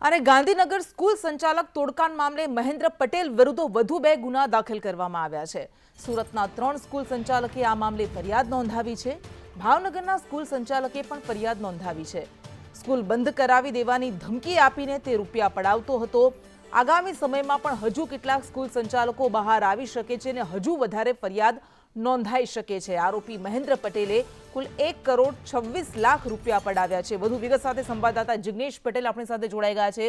અને ગાંધીનગર સ્કૂલ સંચાલક તોડકાંડ મામલે મહેન્દ્ર પટેલ વિરુદ્ધ વધુ બે ગુના દાખલ કરવામાં આવ્યા છે. સુરતના ત્રણ સ્કૂલ સંચાલકે આ મામલે ફરિયાદ નોંધાવી છે. ભાવનગરના સ્કૂલ સંચાલકે પણ ફરિયાદ નોંધાવી છે. સ્કૂલ બંધ કરાવી દેવાની ધમકી આપીને તે રૂપિયા પડાવતો હતો. આગામી સમયમાં પણ હજુ કેટલાક સ્કૂલ સંચાલકો બહાર આવી શકે છે અને હજુ વધારે ફરિયાદ નોંધાઈ શકે છે. આરોપી મહેન્દ્ર પટેલે કુલ એક કરોડ છવ્વીસ લાખ રૂપિયા પડાવ્યા છે. વધુ વિગત સાથે સંવાદદાતા જિગ્નેશ પટેલ આપણી સાથે જોડાઈ ગયા છે.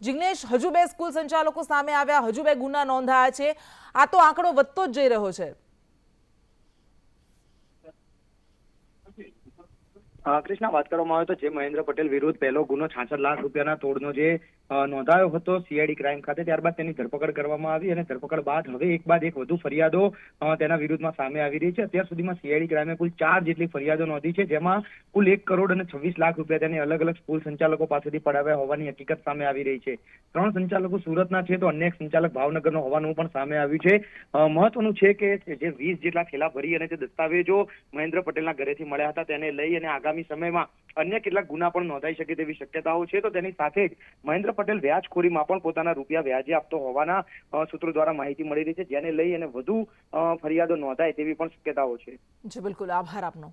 જિગ્નેશ, હજુ બે સ્કૂલ સંચાલકો સામે આવ્યા, હજુ બે ગુના નોંધાયા છે. આ તો આંકડો વધતો જ જઈ રહ્યો છે. કૃષ્ણા, વાત કરવામાં આવે તો જે મહેન્દ્ર પટેલ વિરુદ્ધ પહેલો ગુનો છાસઠ લાખ રૂપિયાના તોડનો જે નોંધાયો હતો સીઆઈડી ક્રાઇમ ખાતે. ત્યારબાદ તેની ધરપકડ કરવામાં આવી અને ધરપકડ બાદ હવે એક બાદ એક વધુ ફરિયાદો તેના વિરુદ્ધમાં સામે આવી રહી છે. અત્યાર સુધીમાં સીઆઈડી ક્રાઇમે કુલ ચાર જેટલી ફરિયાદો નોંધી છે, જેમાં કુલ એક કરોડ અને છવ્વીસ લાખ રૂપિયા તેને અલગ અલગ સ્કૂલ સંચાલકો પાસેથી પડાવ્યા હોવાની હકીકત સામે આવી રહી છે. ત્રણ સંચાલકો સુરતના છે, તો અન્ય એક સંચાલક ભાવનગરનો હોવાનું પણ સામે આવ્યું છે. મહત્વનું છે કે જે વીસ જેટલા ખેલા ભરી અને જે દસ્તાવેજો મહેન્દ્ર પટેલના ઘરેથી મળ્યા હતા, તેને લઈ અને આગામી સમયમાં અન્ય કેટલાક ગુના પણ નોંધાઈ શકે તેવી શક્યતાઓ છે. તો તેની સાથે જ મહેન્દ્ર પટેલ વ્યાજખોરીમાં પણ પોતાના રૂપિયા વ્યાજે આપતો હોવાના સૂત્રો દ્વારા માહિતી મળી રહી છે, જેને લઈ અને વધુ ફરિયાદો નોંધાય તેવી પણ શક્યતાઓ છે. જી, બિલકુલ. આભાર આપનો.